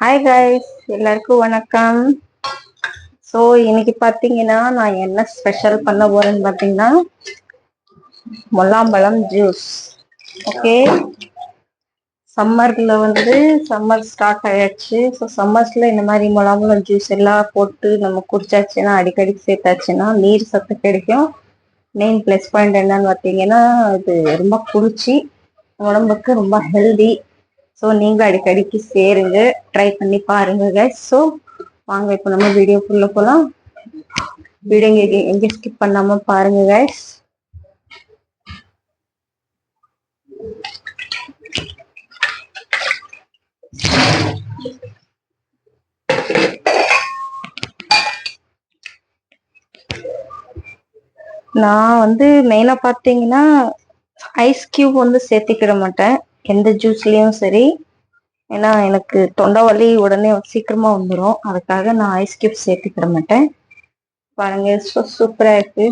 Hi guys எல்லாருக்கும் வணக்கம். So இன்னைக்கு பார்த்தீங்கன்னா நான் என்ன ஸ்பெஷல் பண்ண போறேன்னு பார்த்தீங்கன்னா முல்லாம்பழம் ஜூஸ் ஓகே சம்மரில் வந்து சம்மர் ஸ்டார்ட் ஆயாச்சு. ஸோ சம்மர்ஸில் இந்த மாதிரி முலாம்பழம் ஜூஸ் எல்லாம் போட்டு நம்ம குடிச்சாச்சுன்னா அடிக்கடி சேர்த்தாச்சுன்னா நீர் சத்து கிடைக்கும். மெயின் ப்ளஸ் பாயிண்ட் என்னன்னு பார்த்தீங்கன்னா இது ரொம்ப குளிர்ச்சி உடம்புக்கு ரொம்ப ஹெல்தி ஸோ நீங்களும் அடிக்கடிக்கு சேருங்க. ட்ரை பண்ணி பாருங்க கைஸ் ஸோ வாங்க இப்போ நம்ம வீடியோக்குள்ள போகலாம் வீடியோ எங்கே எங்கே ஸ்கிப் பண்ணாம பாருங்க கைஸ் நான் வந்து மெயினாக பார்த்தீங்கன்னா ஐஸ் கியூப் வந்து சேர்த்திக்கிட மாட்டேன். எந்த ஜூஸ்லேயும் சரி ஏன்னா எனக்கு தொண்டை வலி உடனே சீக்கிரமாக வந்துடும் அதுக்காக நான் ஐஸ் கியூப் சேர்த்துக்கிட மாட்டேன். பாருங்க ஸோ சூப்பராக இருக்கு.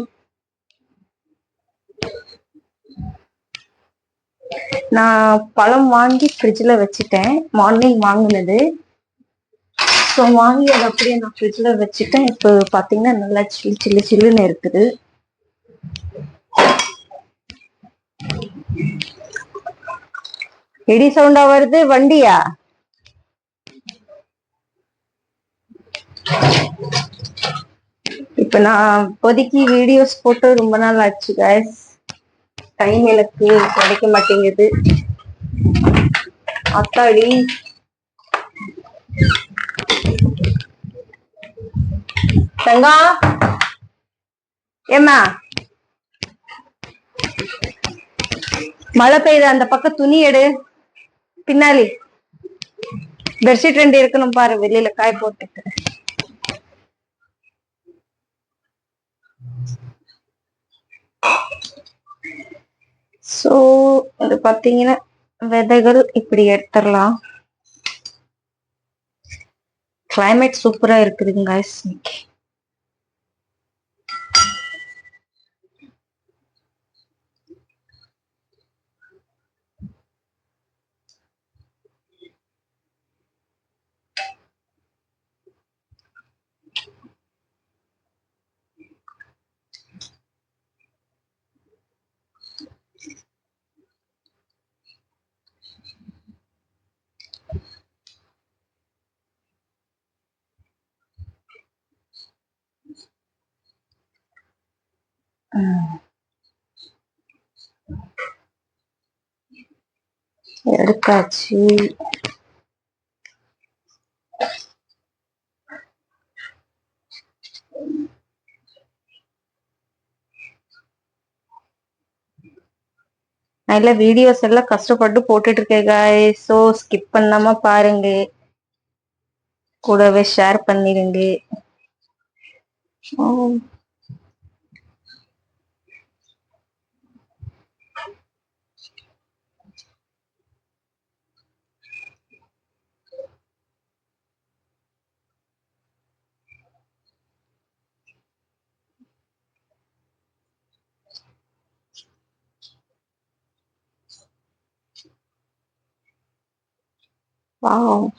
நான் பழம் வாங்கி ஃப்ரிட்ஜில் வச்சுட்டேன். மார்னிங் வாங்கினது. ஸோ வாங்கி அதை அப்படியே நான் ஃப்ரிட்ஜில் வச்சுட்டேன். இப்போ பார்த்தீங்கன்னா நல்லா சில்லு சில்லு சில்லுன்னு இருக்குது. இடி சவுண்டா வருது? வண்டியா? இப்ப நான் இப்போதைக்கு வீடியோஸ் போட்டு ரொம்ப நாள் ஆச்சு guys. டைம் எனக்கு கிடைக்க மாட்டேங்குது. அத்தாடி தங்கம் ஏம்மா? மழை பெய்யுது அந்த பக்கம் துணி எடு. பின்னாடி பெட்ஷீட் ரெண்டு இருக்கணும் பாரு வெளியில காய் போட்டுட்டு. சோ இது பாத்தீங்கன்னா விதைகள் இப்படி எடுத்துடலாம். கிளைமேட் சூப்பரா இருக்குதுங்க இன்னைக்கு. எடுத்தாச்சு நல்ல வீடியோஸ் எல்லாம் கஷ்டப்பட்டு போட்டுட்டு இருக்கேன் guys. ஸோ ஸ்கிப் பண்ணாம பாருங்க கூடவே ஷேர் பண்ணிடுங்க ஓ Wow.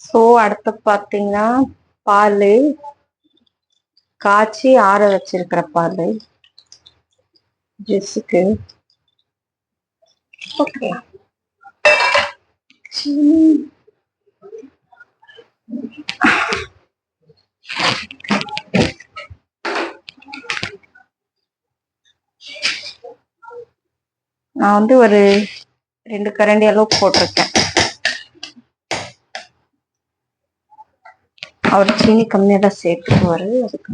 ஸோ அடுத்து பார்த்தீங்கன்னா பால் காய்ச்சி ஆற வச்சிருக்கிற பால் ஜூஸுக்கு ஓகே நான் வந்து ஒரு ரெண்டு கரண்டி அளவு போட்டிருக்கேன். அவர் சீனி கம்மியாக தான் சேர்த்துக்குவார். அதுக்கு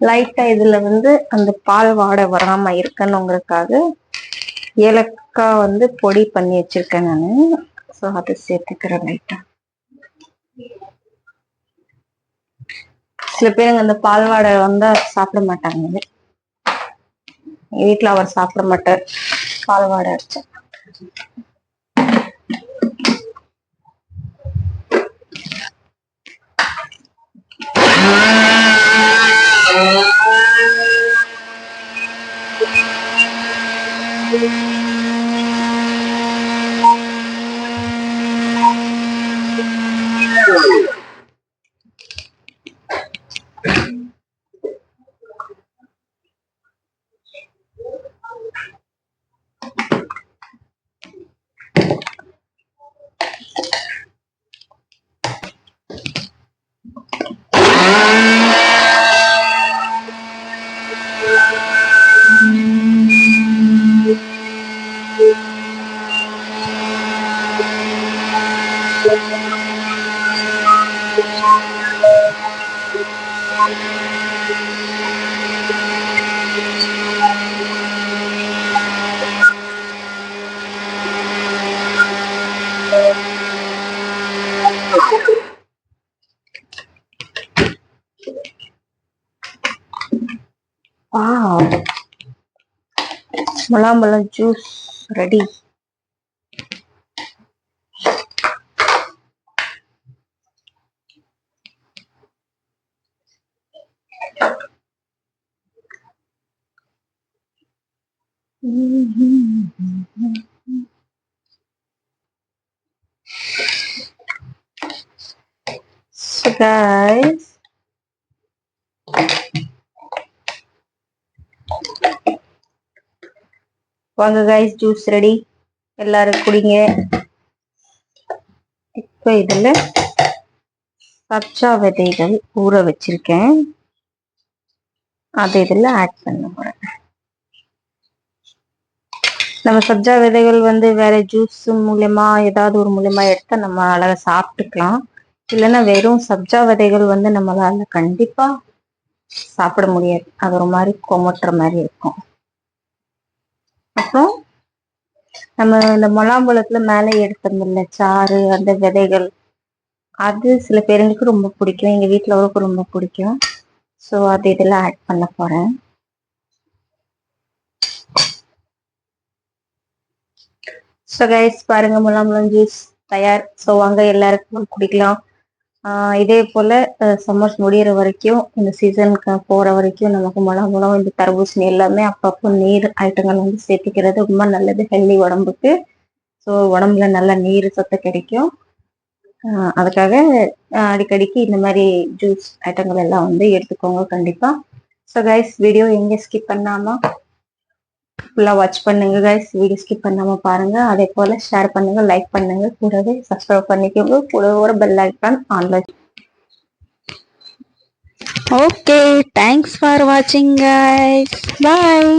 லைட்டா இதுல வந்து அந்த பால் வாடை வராம இருக்கணுங்கிறதுக்காக ஏலக்காய் வந்து பொடி பண்ணி வச்சிருக்கேன் நான். ஸோ அதை சேர்த்துக்கிறேன் லைட்டா சில பேருங்க அந்த பால் வாடை வந்தா சாப்பிட மாட்டாங்க. வீட்டுல அவர் சாப்பிட மாட்டார். பால் வாடை அடிச்சா முலாம்பழம் ஜூஸ் ரெடி So guys, வாங்க கைஸ் ஜூஸ் ரெடி எல்லாரும் குடிங்க. இப்போ இதில் சப்ஜா விதைகள் ஊற வச்சிருக்கேன். அதை இதில் ஆட் பண்ண போறேன். நம்ம சப்ஜா விதைகள் வந்து வேற ஜூஸ் மூலயமா ஏதாவது ஒரு மூலியமா எடுத்தா நம்ம அழகா சாப்பிட்டுக்கலாம். இல்லைன்னா வெறும் சப்ஜா விதைகள் வந்து நம்மளால கண்டிப்பா சாப்பிட முடியாது. அது ஒரு மாதிரி கொமட்டுற மாதிரி இருக்கும். அப்புறம் நம்ம இந்த முலாம்பழத்துல மேலே எடுத்தோம்ல சாறு அந்த விதைகள் அது சில பேருங்களுக்கு ரொம்ப பிடிக்கும். எங்க வீட்டில் அவருக்கு ரொம்ப பிடிக்கும். ஸோ அது இதெல்லாம் ஆட் பண்ண போறேன். ஸோ கைஸ் பாருங்க முலாம்பழம் ஜூஸ் தயார். ஸோ வாங்க எல்லாருக்கும் குடிக்கலாம். இதே போல சம்மர்ஸ் முடிகிற வரைக்கும் இந்த சீசனுக்கு போற வரைக்கும் நமக்கு முலாம்பழம் இந்த தர்பூசணி எல்லாமே அப்பப்போ நீர் ஐட்டங்கள் வந்து சேர்த்துக்கிறது ரொம்ப நல்லது ஹெல்தி உடம்புக்கு. ஸோ உடம்புல நல்ல நீர் சத்து கிடைக்கும். அதுக்காக அடிக்கடிக்கு இந்த மாதிரி ஜூஸ் ஐட்டங்கள் எல்லாம் வந்து எடுத்துக்கோங்க கண்டிப்பா. ஸோ கைஸ் வீடியோ எங்க ஸ்கிப் பண்ணாமல் ஃபுல்லா வாட்ச் பண்ணுங்க கைஸ் வீடியோ ஸ்கிப் பண்ணாம பாருங்க. அதே போல ஷேர் பண்ணுங்க லைக் பண்ணுங்க. கூடவே சப்ஸ்கிரைப் பண்ணிக்கோங்க. கூட ஒரு பெல் ஐக்கான் ஆன்ல ஓகே தேங்க்ஸ் ஃபார் வாட்சிங் கைஸ் பாய்